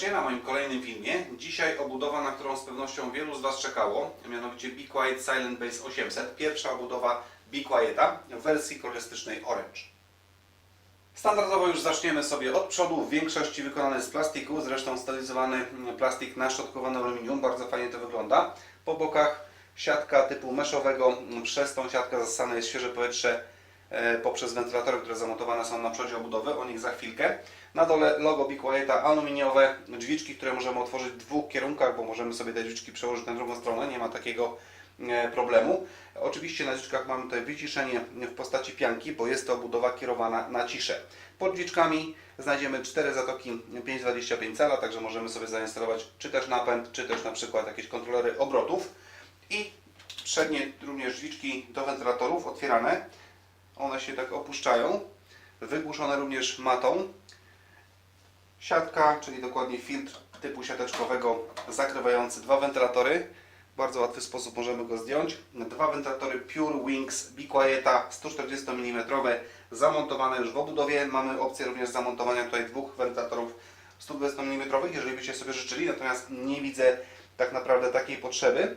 serdecznie na moim kolejnym filmie. Dzisiaj obudowa, na którą z pewnością wielu z Was czekało, mianowicie Be Quiet Silent Base 800. Pierwsza obudowa Be Quieta w wersji kolorystycznej Orange. Standardowo już zaczniemy sobie od przodu, w większości wykonany z plastiku, zresztą stylizowany plastik na szczotkowane aluminium, bardzo fajnie to wygląda. Po bokach siatka typu meszowego, przez tą siatkę zasane jest świeże powietrze poprzez wentylatory, które zamontowane są na przodzie obudowy, o nich za chwilkę. Na dole logo Be Quieta aluminiowe, drzwiczki, które możemy otworzyć w dwóch kierunkach, bo możemy sobie te drzwiczki przełożyć na drugą stronę, nie ma takiego e, problemu. Oczywiście na drzwiczkach mamy tutaj wyciszenie w postaci pianki, bo jest to obudowa kierowana na ciszę. Pod drzwiczkami znajdziemy cztery zatoki 5,25 cala, także możemy sobie zainstalować czy też napęd, czy też na przykład jakieś kontrolery obrotów. I przednie również drzwiczki do wentylatorów otwierane. One się tak opuszczają. Wygłuszone również matą. Siatka, czyli dokładnie filtr typu siateczkowego zakrywający dwa wentylatory. Bardzo łatwy sposób możemy go zdjąć. Dwa wentylatory Pure Wings Be Quieta 140 mm zamontowane już w obudowie. Mamy opcję również zamontowania tutaj dwóch wentylatorów 120 mm, jeżeli byście sobie życzyli, natomiast nie widzę tak naprawdę takiej potrzeby.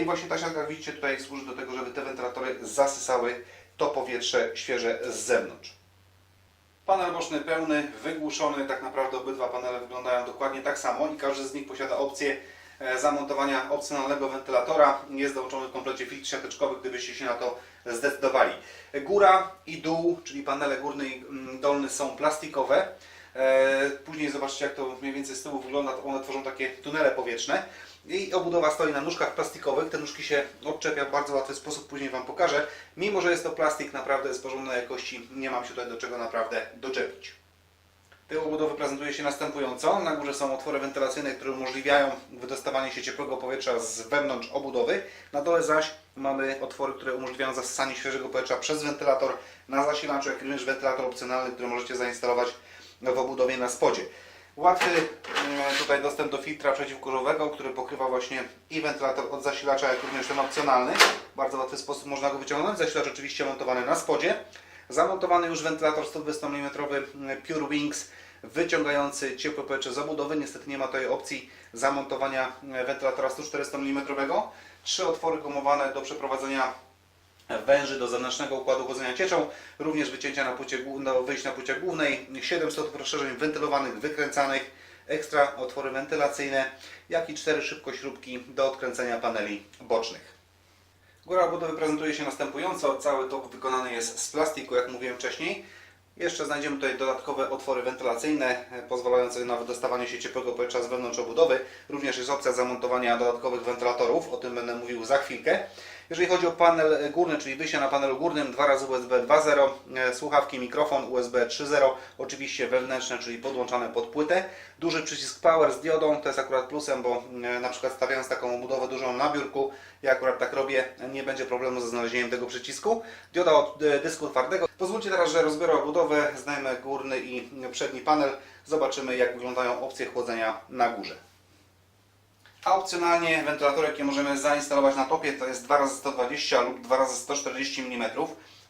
I właśnie ta siatka, jak widzicie, tutaj służy do tego, żeby te wentylatory zasysały to powietrze świeże z zewnątrz. Panel boczny pełny, wygłuszony, tak naprawdę obydwa panele wyglądają dokładnie tak samo i każdy z nich posiada opcję e, zamontowania opcjonalnego wentylatora. Jest dołączony w komplecie filtr siateczkowy, gdybyście się na to zdecydowali. Góra i dół, czyli panele górny i mm, dolny są plastikowe. E, Później zobaczcie jak to mniej więcej z tyłu wygląda, one tworzą takie tunele powietrzne. I obudowa stoi na nóżkach plastikowych, te nóżki się odczepia w bardzo łatwy sposób, później Wam pokażę. Mimo, że jest to plastik naprawdę z porządnej jakości, nie mam się tutaj do czego naprawdę doczepić. Tył obudowy prezentuje się następująco. Na górze są otwory wentylacyjne, które umożliwiają wydostawanie się ciepłego powietrza z wewnątrz obudowy. Na dole zaś mamy otwory, które umożliwiają zasysanie świeżego powietrza przez wentylator na zasilaczu, jak również wentylator opcjonalny, który możecie zainstalować w obudowie na spodzie. Łatwy mm, tutaj dostęp do filtra przeciwkurzowego, który pokrywa właśnie i wentylator od zasilacza, jak również ten opcjonalny. Bardzo łatwy sposób można go wyciągnąć. Zasilacz oczywiście montowany na spodzie. Zamontowany już wentylator 120 mm Pure Wings wyciągający ciepłe powietrze z obudowy. Niestety nie ma tutaj opcji zamontowania wentylatora 140 mm. Trzy otwory gumowane do przeprowadzenia węży do zewnętrznego układu chłodzenia cieczą, również wycięcia na płycie, no, wyjść na płycie głównej, 7 stopów rozszerzeń wentylowanych, wykręcanych, ekstra otwory wentylacyjne, jak i cztery szybkośrubki do odkręcenia paneli bocznych. Góra obudowy prezentuje się następująco. Cały tok wykonany jest z plastiku, jak mówiłem wcześniej. Jeszcze znajdziemy tutaj dodatkowe otwory wentylacyjne, e, pozwalające na wydostawanie się ciepłego powietrza z wewnątrz obudowy. Również jest opcja zamontowania dodatkowych wentylatorów, o tym będę mówił za chwilkę. Jeżeli chodzi o panel górny, czyli wyjście na panelu górnym, dwa razy USB 2.0, e, słuchawki, mikrofon USB 3.0, oczywiście wewnętrzne, czyli podłączane pod płytę. Duży przycisk Power z diodą, to jest akurat plusem, bo e, na przykład stawiając taką obudowę dużą na biurku, ja akurat tak robię, nie będzie problemu ze znalezieniem tego przycisku. Dioda od e, dysku twardego. Pozwólcie teraz, że rozbiorę obudowę, zdejmę górny i przedni panel, zobaczymy jak wyglądają opcje chłodzenia na górze. A opcjonalnie wentylatorek, jaki możemy zainstalować na topie, to jest 2x120 lub 2x140 mm.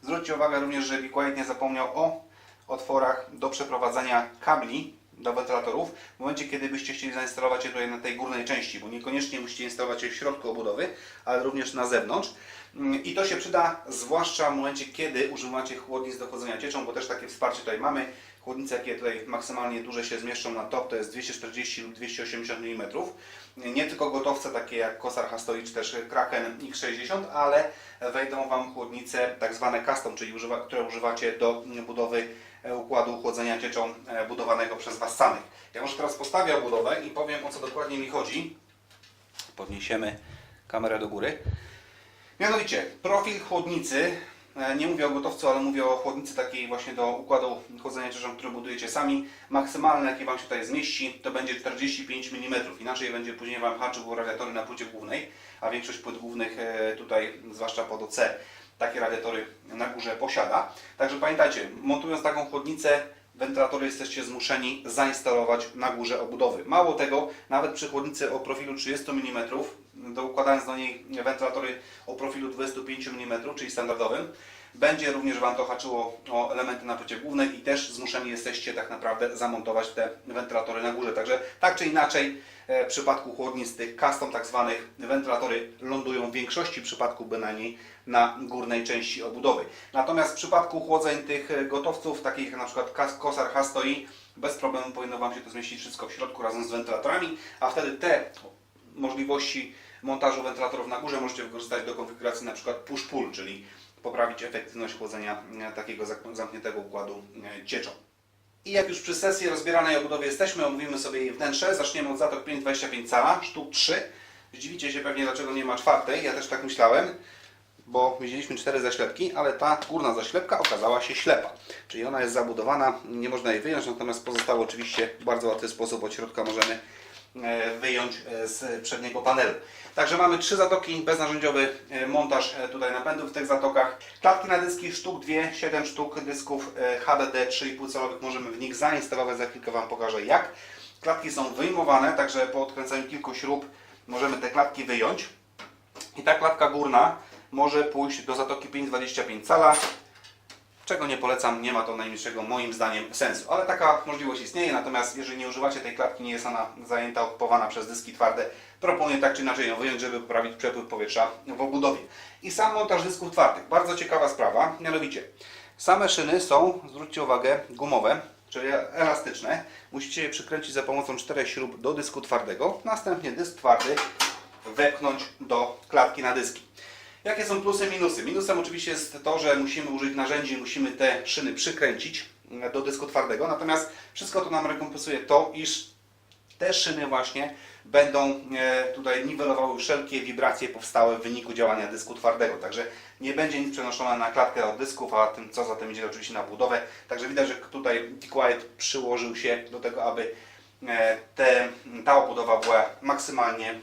Zwróćcie uwagę również, że Be Quiet nie zapomniał o otworach do przeprowadzania kabli do wentylatorów w momencie, kiedy byście chcieli zainstalować je tutaj na tej górnej części, bo niekoniecznie musicie instalować je w środku obudowy, ale również na zewnątrz. Mm, I to się przyda zwłaszcza w momencie, kiedy używacie chłodnic do chłodzenia cieczą, bo też takie wsparcie tutaj mamy. Chłodnice, jakie tutaj maksymalnie duże się zmieszczą na top, to jest 240 lub 280 mm. Nie tylko gotowce takie jak Kosar Hastoi czy też Kraken X60, ale wejdą Wam chłodnice tak zwane custom, czyli używa, które używacie do budowy układu chłodzenia cieczą e, budowanego przez Was samych. Ja może teraz postawię budowę i powiem o co dokładnie mi chodzi. Podniesiemy kamerę do góry. Mianowicie, profil chłodnicy, e, nie mówię o gotowcu, ale mówię o chłodnicy takiej właśnie do układu chłodzenia cieczą, który budujecie sami. Maksymalne, jakie Wam się tutaj zmieści, to będzie 45 mm. Inaczej będzie później Wam haczył radiatory na płycie głównej, a większość płyt głównych e, tutaj, zwłaszcza pod OC, takie radiatory na górze posiada. Także pamiętajcie, montując taką chłodnicę, wentylatory jesteście zmuszeni zainstalować na górze obudowy. Mało tego, nawet przy chłodnicy o profilu 30 mm, do układając do niej wentylatory o profilu 25 mm, czyli standardowym, będzie również Wam to haczyło o elementy na płycie głównej i też zmuszeni jesteście tak naprawdę zamontować te wentylatory na górze. Także tak czy inaczej e, w przypadku chłodnistych custom tak zwanych wentylatory lądują w większości przypadków bynajmniej na górnej części obudowy. Natomiast w przypadku chłodzeń tych gotowców, takich jak na przykład Kosar Hastoi, bez problemu powinno Wam się to zmieścić wszystko w środku razem z wentylatorami, a wtedy te możliwości montażu wentylatorów na górze możecie wykorzystać do konfiguracji na przykład push-pull, czyli poprawić efektywność chłodzenia e, takiego zamkniętego układu e, cieczą. I jak już przy sesji rozbieranej obudowy jesteśmy, omówimy sobie jej wnętrze. Zaczniemy od zatok 5,25 cala, sztuk 3. Zdziwicie się pewnie, dlaczego nie ma czwartej. Ja też tak myślałem, bo widzieliśmy cztery zaślepki, ale ta górna zaślepka okazała się ślepa. Czyli ona jest zabudowana, nie można jej wyjąć, natomiast pozostałe oczywiście w bardzo łatwy sposób od środka możemy wyjąć e, z przedniego panelu. Także mamy trzy zatoki, beznarzędziowy e, montaż e, tutaj napędów w tych zatokach. Klatki na dyski sztuk 2, 7 sztuk dysków e, HDD 3,5 calowych możemy w nich zainstalować, za chwilkę Wam pokażę jak. Klatki są wyjmowane, także po odkręceniu kilku śrub możemy te klatki wyjąć. I ta klatka górna może pójść do zatoki 5,25 cala, czego nie polecam, nie ma to najmniejszego moim zdaniem sensu. Ale taka możliwość istnieje, natomiast jeżeli nie używacie tej klatki, nie jest ona zajęta, okupowana przez dyski twarde, proponuję tak czy inaczej ją wyjąć, żeby poprawić przepływ powietrza w obudowie. I sam montaż dysków twardych. Bardzo ciekawa sprawa, mianowicie same szyny są, zwróćcie uwagę, gumowe, czyli elastyczne. Musicie je przykręcić za pomocą czterech śrub do dysku twardego, następnie dysk twardy wepchnąć do klatki na dyski. Jakie są plusy, minusy? Minusem oczywiście jest to, że musimy użyć narzędzi, musimy te szyny przykręcić e, do dysku twardego, natomiast wszystko to nam rekompensuje to, iż te szyny właśnie będą e, tutaj niwelowały wszelkie wibracje powstałe w wyniku działania dysku twardego. Także nie będzie nic przenoszone na klatkę od dysków, a tym co za tym idzie oczywiście na budowę. Także widać, że tutaj Quiet przyłożył się do tego, aby e, te, ta obudowa była maksymalnie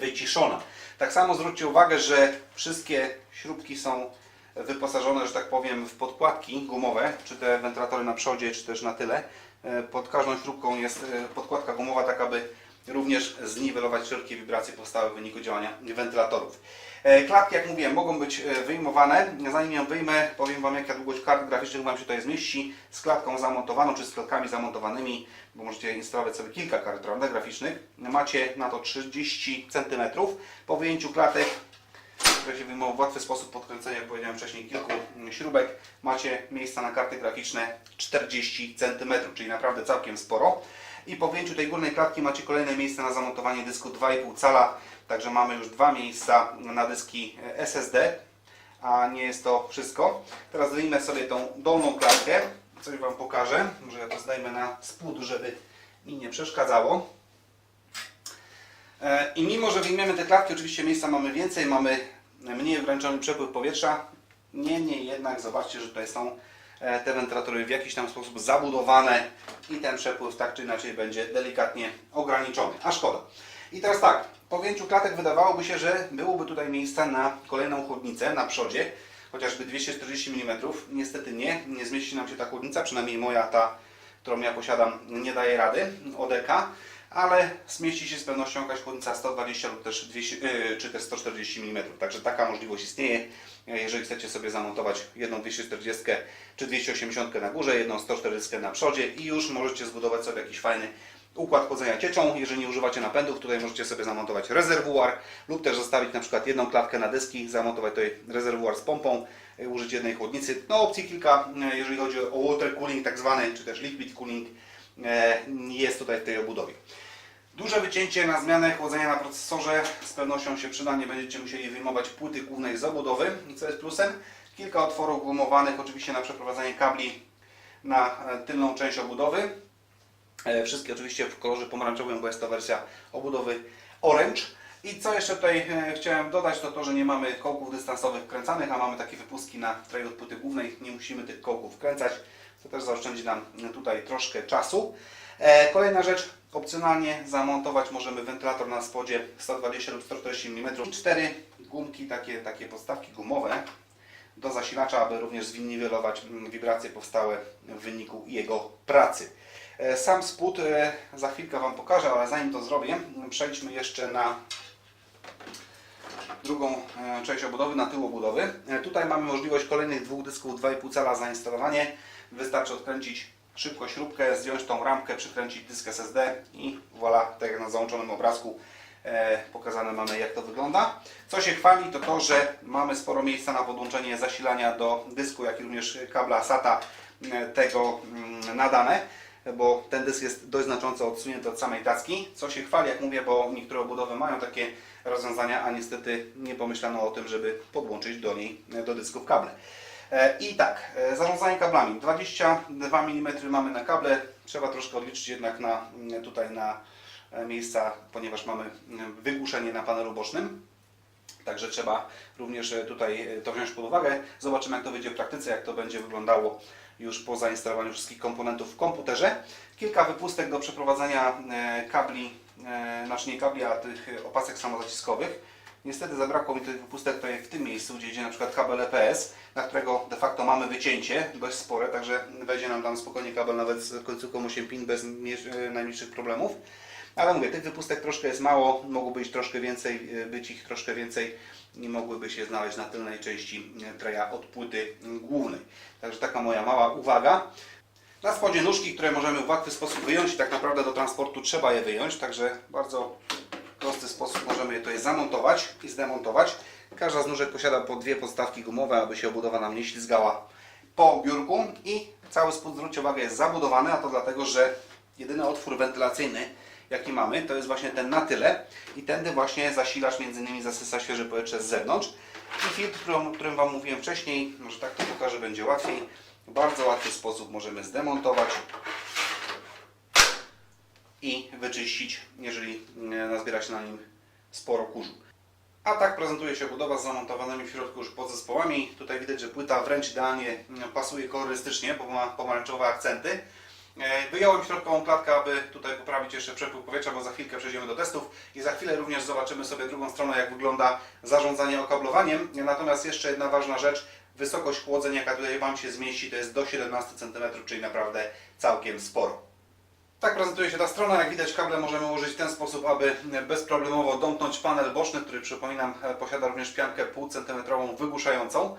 wyciszona. Tak samo zwróćcie uwagę, że wszystkie śrubki są wyposażone, że tak powiem, w podkładki gumowe, czy te wentylatory na przodzie, czy też na tyle. E, Pod każdą śrubką jest e, podkładka gumowa, tak aby również zniwelować wszelkie wibracje powstałe w wyniku działania wentylatorów. E, Klatki, jak mówiłem, mogą być wyjmowane. Zanim ją wyjmę, powiem Wam, jaka długość kart graficznych Wam się tutaj zmieści z klatką zamontowaną, czy z klatkami zamontowanymi, bo możecie instalować sobie kilka kart prawda, graficznych. Macie na to 30 cm. Po wyjęciu klatek które się wyjmą w łatwy sposób podkręcenia, jak powiedziałem wcześniej, kilku śrubek. Macie miejsca na karty graficzne 40 cm, czyli naprawdę całkiem sporo. I po wyjęciu tej górnej klatki macie kolejne miejsce na zamontowanie dysku 2,5 cala, także mamy już dwa miejsca na dyski e, SSD, a nie jest to wszystko. Teraz wyjmę sobie tą dolną klatkę, coś Wam pokażę, może ja to zdejmę na spód, żeby mi nie przeszkadzało. E, I mimo, że wyjmiemy te klatki, oczywiście miejsca mamy więcej, mamy mniej ograniczony przepływ powietrza, niemniej jednak zobaczcie, że tutaj są e, te wentylatory w jakiś tam sposób zabudowane i ten przepływ tak czy inaczej będzie delikatnie ograniczony. A szkoda. I teraz tak, po wyjęciu klatek wydawałoby się, że byłoby tutaj miejsce na kolejną chłodnicę na przodzie, chociażby 240 mm. Niestety nie, nie zmieści nam się ta chłodnica, przynajmniej moja ta, którą ja posiadam, nie daje rady ODK ale zmieści się z pewnością jakaś chłodnica 120 lub też 200, yy, czy też 140 mm. Także taka możliwość istnieje. Jeżeli chcecie sobie zamontować jedną 240 czy 280 na górze, jedną 140 na przodzie i już możecie zbudować sobie jakiś fajny układ chłodzenia cieczą. Jeżeli nie używacie napędów, tutaj możecie sobie zamontować rezerwuar lub też zostawić na przykład jedną klatkę na dyski, zamontować tutaj rezerwuar z pompą, y, użyć jednej chłodnicy. No opcji kilka, y, jeżeli chodzi o water cooling tak zwany, czy też liquid cooling, e, jest tutaj w tej obudowie. Duże wycięcie na zmianę chłodzenia na procesorze z pewnością się przyda, nie będziecie musieli wyjmować płyty głównej z obudowy. Co jest plusem? Kilka otworów gumowanych, oczywiście na przeprowadzanie kabli na e, tylną część obudowy. E, Wszystkie oczywiście w kolorze pomarańczowym, bo jest to wersja obudowy Orange. I co jeszcze tutaj e, chciałem dodać, to to, że nie mamy kołków dystansowych wkręcanych, a mamy takie wypustki na tray od płyty głównej. Nie musimy tych kołków wkręcać, co też zaoszczędzi nam tutaj troszkę czasu. E, Kolejna rzecz, opcjonalnie zamontować możemy wentylator na spodzie 120 lub 140 mm. Cztery gumki, takie, takie podstawki gumowe do zasilacza, aby również zniwelować mm, wibracje powstałe w wyniku jego pracy. E, Sam spód e, za chwilkę Wam pokażę, ale zanim to zrobię, przejdźmy jeszcze na drugą e, część obudowy, na tył obudowy. Tutaj mamy możliwość kolejnych dwóch dysków 2,5 cala zainstalowanie. Wystarczy odkręcić szybko śrubkę, zdjąć tą ramkę, przykręcić dysk SSD i voilà, tak jak na załączonym obrazku pokazane mamy jak to wygląda. Co się chwali to to, że mamy sporo miejsca na podłączenie zasilania do dysku, jak i również kabla SATA tego mm, nadane bo ten dysk jest dość znacząco odsunięty od samej tacki, co się chwali, jak mówię, bo niektóre obudowy mają takie rozwiązania, a niestety nie pomyślano o tym, żeby podłączyć do niej, do dysków kable. E, I tak, e, zarządzanie kablami. 22 mm mamy na kable, trzeba troszkę odliczyć jednak na, tutaj na e, miejsca, ponieważ mamy mm, wygłuszenie na panelu bocznym. Także trzeba również tutaj to wziąć pod uwagę. Zobaczymy jak to wyjdzie w praktyce, jak to będzie wyglądało już po zainstalowaniu wszystkich komponentów w komputerze. Kilka wypustek do przeprowadzania e, kabli, e, znaczy nie kabli, a tych e, opasek samozaciskowych. Niestety zabrakło mi tych wypustek tutaj w tym miejscu, gdzie idzie na przykład kabel EPS, na którego de facto mamy wycięcie dość spore, także wejdzie nam tam spokojnie kabel nawet z końcówką 8 pin bez e, najmniejszych problemów. Ale mówię, tych wypustek troszkę jest mało, mogłoby być troszkę więcej, e, być ich troszkę więcej i mogłyby się znaleźć na tylnej części e, treja od płyty głównej. Także taka moja mała uwaga. Na spodzie nóżki, które możemy w łatwy sposób wyjąć tak naprawdę do transportu trzeba je wyjąć, także bardzo prosty sposób możemy je tutaj zamontować i zdemontować. Każda z nóżek posiada po dwie podstawki gumowe, aby się obudowa nam nie ślizgała po biurku i cały spód, zwróćcie uwagę, jest zabudowany, a to dlatego, że jedyny otwór wentylacyjny jaki mamy, to jest właśnie ten na tyle i tędy właśnie zasilacz między innymi zasysa świeże powietrze z zewnątrz i filtr, o którym Wam mówiłem wcześniej, może tak to pokażę, będzie łatwiej. W bardzo łatwy sposób możemy zdemontować i wyczyścić, jeżeli e, nazbiera się na nim sporo kurzu. A tak prezentuje się budowa z zamontowanymi w środku już podzespołami. Tutaj widać, że płyta wręcz idealnie mm, pasuje kolorystycznie, bo ma pomarańczowe akcenty. E, Wyjąłem środkową klatkę, aby tutaj poprawić jeszcze przepływ powietrza, bo za chwilkę przejdziemy do testów i za chwilę również zobaczymy sobie drugą stronę, jak wygląda zarządzanie okablowaniem. Natomiast jeszcze jedna ważna rzecz, wysokość chłodzenia, jaka tutaj Wam się zmieści, to jest do 17 cm, czyli naprawdę całkiem sporo. Tak prezentuje się ta strona. Jak widać kable możemy ułożyć w ten sposób, aby bezproblemowo domknąć panel boczny, który przypominam posiada również piankę półcentymetrową wygłuszającą.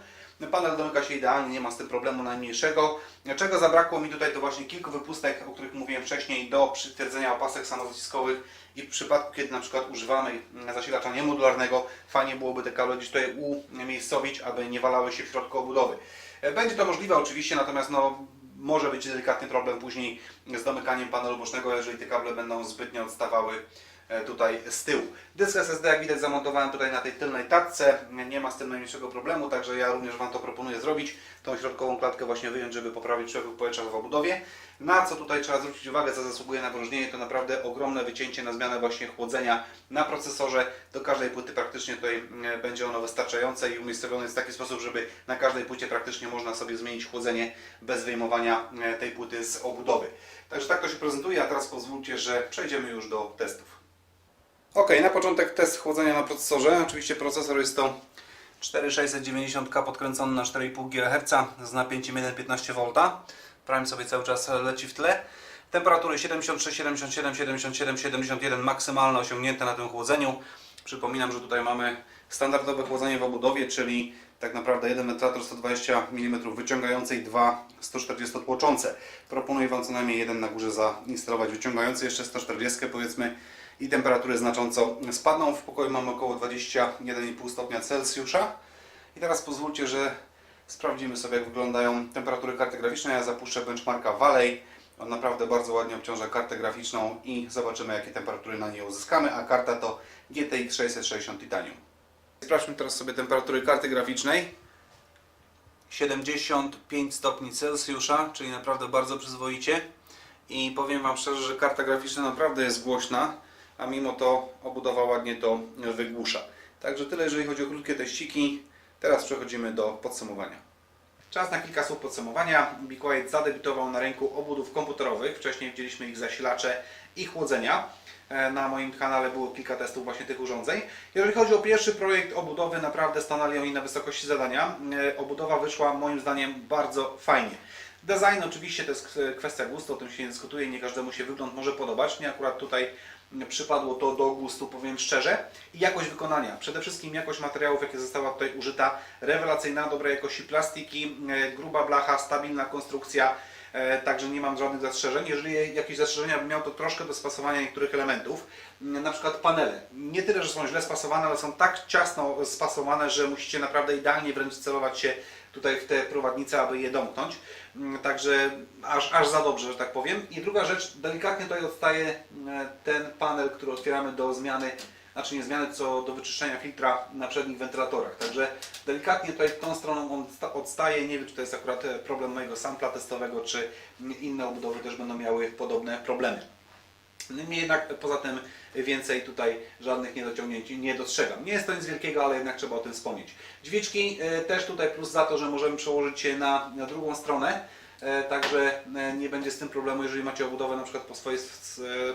Panel domyka się idealnie, nie ma z tym problemu najmniejszego. Czego zabrakło mi tutaj to właśnie kilku wypustek, o których mówiłem wcześniej, do przytwierdzenia opasek samozaciskowych i w przypadku, kiedy na przykład używamy zasilacza niemodularnego, fajnie byłoby te kable gdzieś tutaj umiejscowić, aby nie walały się w środku obudowy. Będzie to możliwe oczywiście, natomiast no, może być delikatny problem później z domykaniem panelu bocznego, jeżeli te kable będą zbytnio odstawały tutaj z tyłu. Dysk SSD jak widać zamontowałem tutaj na tej tylnej tarce, nie ma z tym najmniejszego problemu, także ja również Wam to proponuję zrobić, tą środkową klatkę właśnie wyjąć, żeby poprawić przepływ powietrza w obudowie. Na co tutaj trzeba zwrócić uwagę, co zasługuje na wyróżnienie, to naprawdę ogromne wycięcie na zmianę właśnie chłodzenia na procesorze. Do każdej płyty praktycznie tutaj e, będzie ono wystarczające i umiejscowione jest w taki sposób, żeby na każdej płycie praktycznie można sobie zmienić chłodzenie bez wyjmowania e, tej płyty z obudowy. Także tak to się prezentuje, a teraz pozwólcie, że przejdziemy już do testów. Ok, na początek test chłodzenia na procesorze. Oczywiście procesor jest to 4690K podkręcony na 4,5 GHz z napięciem 1,15 V. Prime sobie cały czas leci w tle. Temperatury 76, 77, 77, 71 maksymalne osiągnięte na tym chłodzeniu. Przypominam, że tutaj mamy standardowe chłodzenie w obudowie, czyli tak naprawdę jeden wentylator 120 mm wyciągający i dwa 140 tłoczące. Proponuję Wam co najmniej jeden na górze zainstalować wyciągający, jeszcze 140 powiedzmy i temperatury znacząco spadną. W pokoju mamy około 21,5 stopnia Celsjusza. I teraz pozwólcie, że sprawdzimy sobie jak wyglądają temperatury karty graficznej. Ja zapuszczę benchmarka Valley. On naprawdę bardzo ładnie obciąża kartę graficzną i zobaczymy jakie temperatury na niej uzyskamy, a karta to GTX 660 Titanium. Sprawdźmy teraz sobie temperatury karty graficznej. 75 stopni Celsjusza, czyli naprawdę bardzo przyzwoicie. I powiem Wam szczerze, że karta graficzna naprawdę jest głośna, a mimo to obudowa ładnie to wygłusza. Także tyle, jeżeli chodzi o krótkie teściki. Teraz przechodzimy do podsumowania. Czas na kilka słów podsumowania. Be Quiet zadebiutował na rynku obudów komputerowych. Wcześniej widzieliśmy ich zasilacze i chłodzenia. E, Na moim kanale było kilka testów właśnie tych urządzeń. Jeżeli chodzi o pierwszy projekt obudowy, naprawdę stanęli oni na wysokości zadania. E, Obudowa wyszła moim zdaniem bardzo fajnie. Design oczywiście to jest kwestia gustu, o tym się nie dyskutuje, nie każdemu się wygląd może podobać. Mnie akurat tutaj przypadło to do gustu, powiem szczerze. I jakość wykonania. Przede wszystkim jakość materiałów, jakie została tutaj użyta. Rewelacyjna, dobrej jakości plastiki, e, gruba blacha, stabilna konstrukcja. E, Także nie mam żadnych zastrzeżeń. Jeżeli jakieś zastrzeżenia bym miał, to troszkę do spasowania niektórych elementów. Mm, Na przykład panele. Nie tyle, że są źle spasowane, ale są tak ciasno spasowane, że musicie naprawdę idealnie wręcz celować się tutaj w te prowadnice, aby je domknąć. Mm, Także aż, aż za dobrze, że tak powiem. I druga rzecz, delikatnie tutaj odstaje mm, ten panel, który otwieramy do zmiany, znaczy nie zmiany, co do wyczyszczenia filtra na przednich wentylatorach. Także delikatnie tutaj tą stroną on sta- odstaje. Nie wiem, czy to jest akurat e, problem mojego sampla testowego, czy inne obudowy też będą miały podobne problemy. Niemniej jednak poza tym więcej tutaj żadnych niedociągnięć nie dostrzegam. Nie jest to nic wielkiego, ale jednak trzeba o tym wspomnieć. Dźwiczki e, też tutaj plus za to, że możemy przełożyć je na, na drugą stronę. E, Także e, nie będzie z tym problemu, jeżeli macie obudowę na przykład po swojej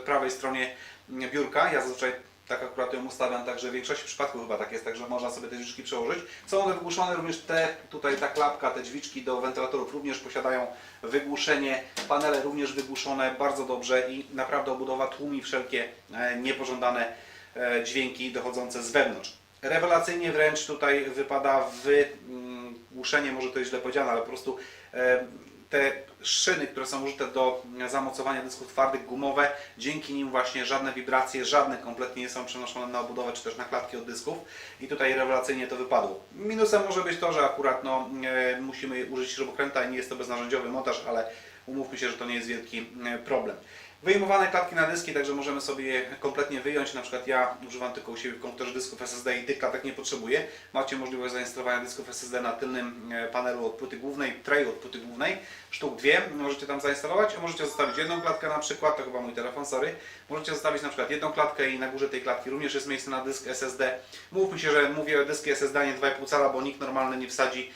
prawej stronie biurka. Ja zazwyczaj tak akurat ją ustawiam, także w większości przypadków chyba tak jest, także można sobie te dźwiczki przełożyć. Są one wygłuszone również te, tutaj ta klapka, te dźwiczki do wentylatorów również posiadają wygłuszenie, panele również wygłuszone bardzo dobrze i naprawdę obudowa tłumi wszelkie e, niepożądane e, dźwięki dochodzące z wewnątrz. Rewelacyjnie wręcz tutaj wypada wygłuszenie, może to jest źle powiedziane, ale po prostu e, te szyny, które są użyte do zamocowania dysków twardych, gumowe, dzięki nim właśnie żadne wibracje, żadne kompletnie nie są przenoszone na obudowę czy też na klatki od dysków i tutaj rewelacyjnie to wypadło. Minusem może być to, że akurat no, e, musimy użyć śrubokręta i nie jest to beznarzędziowy montaż, ale umówmy się, że to nie jest wielki e, problem. Wyjmowane klatki na dyski, także możemy sobie je kompletnie wyjąć. Na przykład ja używam tylko u siebie w komputerze dysków SSD i tych klatek nie potrzebuję. Macie możliwość zainstalowania dysków SSD na tylnym e, panelu od płyty głównej, tray od płyty głównej. Sztuk dwie możecie tam zainstalować, a możecie zostawić jedną klatkę na przykład, to chyba mój telefon, sorry. Możecie zostawić na przykład jedną klatkę i na górze tej klatki również jest miejsce na dysk SSD. Mówmy się, że mówię o dyski SSD, nie 2,5 cala, bo nikt normalny nie wsadzi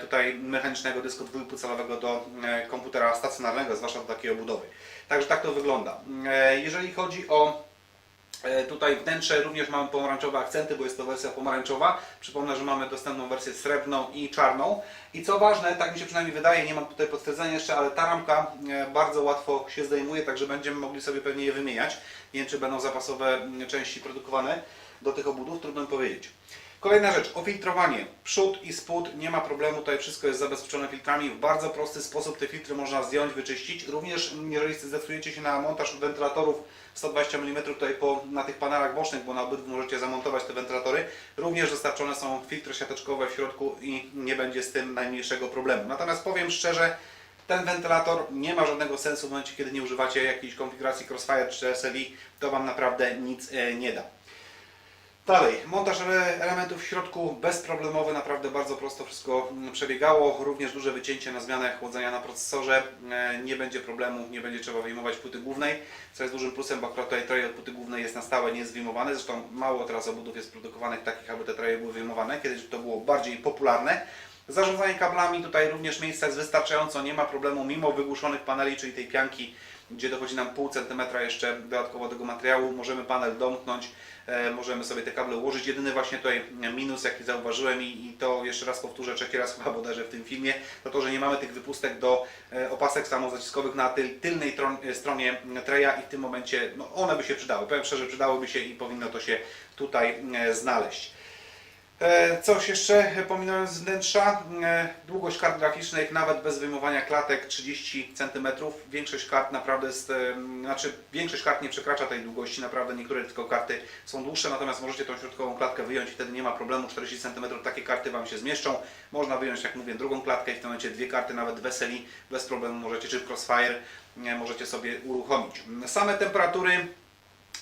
tutaj mechanicznego dysku 2,5 calowego do e, komputera stacjonarnego, zwłaszcza do takiej obudowy. Także tak to wygląda. E, Jeżeli chodzi o e, tutaj wnętrze, również mamy pomarańczowe akcenty, bo jest to wersja pomarańczowa. Przypomnę, że mamy dostępną wersję srebrną i czarną. I co ważne, tak mi się przynajmniej wydaje, nie mam tutaj potwierdzenia jeszcze, ale ta ramka e, bardzo łatwo się zdejmuje, także będziemy mogli sobie pewnie je wymieniać. Nie wiem, czy będą zapasowe części produkowane do tych obudów, trudno mi powiedzieć. Kolejna rzecz, ofiltrowanie. Przód i spód, nie ma problemu, tutaj wszystko jest zabezpieczone filtrami. W bardzo prosty sposób te filtry można zdjąć, wyczyścić. Również jeżeli zdecydujecie się na montaż wentylatorów 120 mm tutaj po, na tych panelach bocznych, bo na obydwu możecie zamontować te wentylatory, również dostarczone są filtry siateczkowe w środku i nie będzie z tym najmniejszego problemu. Natomiast powiem szczerze, ten wentylator nie ma żadnego sensu w momencie, kiedy nie używacie jakiejś konfiguracji Crossfire czy SLI, to Wam naprawdę nic e, nie da. Dalej, montaż ele- elementów w środku bezproblemowy, naprawdę bardzo prosto wszystko mm, przebiegało. Również duże wycięcie na zmianę chłodzenia na procesorze. E, Nie będzie problemu, nie będzie trzeba wyjmować płyty głównej, co jest dużym plusem, bo akurat tutaj tray od płyty głównej jest na stałe, nie jest wyjmowane. Zresztą mało teraz obudów jest produkowanych takich, aby te traje były wyjmowane. Kiedyś to było bardziej popularne. Zarządzanie kablami, tutaj również miejsca jest wystarczająco, nie ma problemu mimo wygłuszonych paneli, czyli tej pianki, gdzie dochodzi nam pół centymetra jeszcze dodatkowo tego materiału. Możemy panel domknąć, e, możemy sobie te kable ułożyć. Jedyny właśnie tutaj minus, jaki zauważyłem i, to jeszcze raz powtórzę, trzeci raz chyba bodajże w tym filmie, to to, że nie mamy tych wypustek do e, opasek samozaciskowych na tyl, tylnej e, stronie treja i w tym momencie no, one by się przydały. Powiem szczerze, przydałyby się i powinno to się tutaj znaleźć. E, Coś jeszcze pominąłem z wnętrza. E, Długość kart graficznych, nawet bez wyjmowania klatek 30 cm. Większość kart naprawdę jest, e, znaczy większość kart nie przekracza tej długości, naprawdę niektóre tylko karty są dłuższe, natomiast możecie tą środkową klatkę wyjąć i wtedy nie ma problemu, 40 cm takie karty Wam się zmieszczą. Można wyjąć, jak mówię, drugą klatkę i w tym momencie dwie karty, nawet weseli, bez problemu możecie, czy Crossfire e, możecie sobie uruchomić. Same temperatury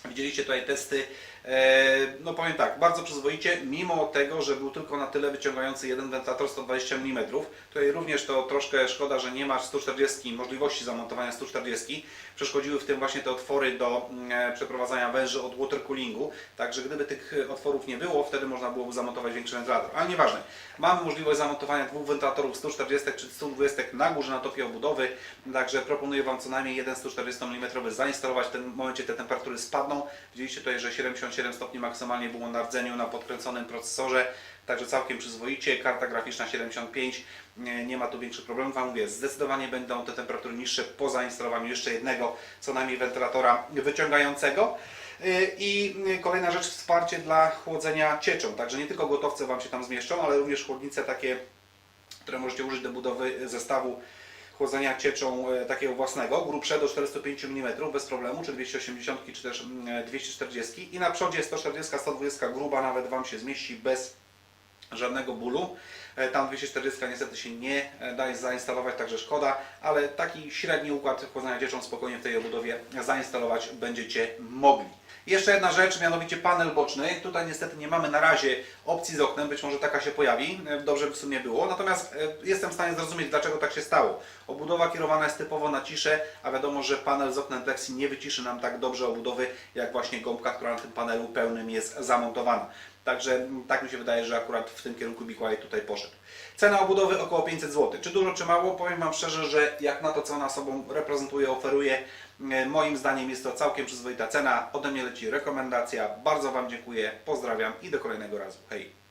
Widzieliście tutaj testy. E, No powiem tak, bardzo przyzwoicie, mimo tego, że był tylko na tyle wyciągający jeden wentylator 120 mm. Tutaj również to troszkę szkoda, że nie ma 140 możliwości zamontowania 140. Przeszkodziły w tym właśnie te otwory do mm, przeprowadzania węży od water coolingu. Także gdyby tych otworów nie było, wtedy można byłoby zamontować większy wentylator. Ale nieważne. Mamy możliwość zamontowania dwóch wentylatorów 140 czy 120 na górze na topie obudowy. Także proponuję Wam co najmniej jeden 140 mm zainstalować. W tym momencie te temperatury spadną. Widzieliście tutaj, że 77 stopni maksymalnie było na rdzeniu na podkręconym procesorze. Także całkiem przyzwoicie. Karta graficzna 75. Nie, nie ma tu większych problemów. Wam mówię, zdecydowanie będą te temperatury niższe po zainstalowaniu jeszcze jednego, co najmniej wentylatora wyciągającego. Y, I y, kolejna rzecz, wsparcie dla chłodzenia cieczą. Także nie tylko gotowce Wam się tam zmieszczą, ale również chłodnice takie, które możecie użyć do budowy zestawu chłodzenia cieczą e, takiego własnego, grubsze do 405 mm bez problemu, czy 280 czy też mm, 240 i na przodzie 140, 120 gruba nawet Wam się zmieści bez żadnego bólu. E, Tam 240 niestety się nie e, daje zainstalować, także szkoda, ale taki średni układ chłodzenia cieczą spokojnie w tej obudowie zainstalować będziecie mogli. Jeszcze jedna rzecz, mianowicie panel boczny. Tutaj niestety nie mamy na razie opcji z oknem, być może taka się pojawi, e, dobrze by w sumie było. Natomiast jestem w stanie zrozumieć, dlaczego tak się stało. Obudowa kierowana jest typowo na ciszę, a wiadomo, że panel z oknem Plexi nie wyciszy nam tak dobrze obudowy, jak właśnie gąbka, która na tym panelu pełnym jest zamontowana. Także tak mi się wydaje, że akurat w tym kierunku Quiet tutaj poszedł. Cena obudowy około 500 zł. Czy dużo, czy mało? Powiem Wam szczerze, że jak na to, co ona sobą reprezentuje, oferuje, e, moim zdaniem jest to całkiem przyzwoita cena. Ode mnie leci rekomendacja. Bardzo Wam dziękuję, pozdrawiam i do kolejnego razu. Hej!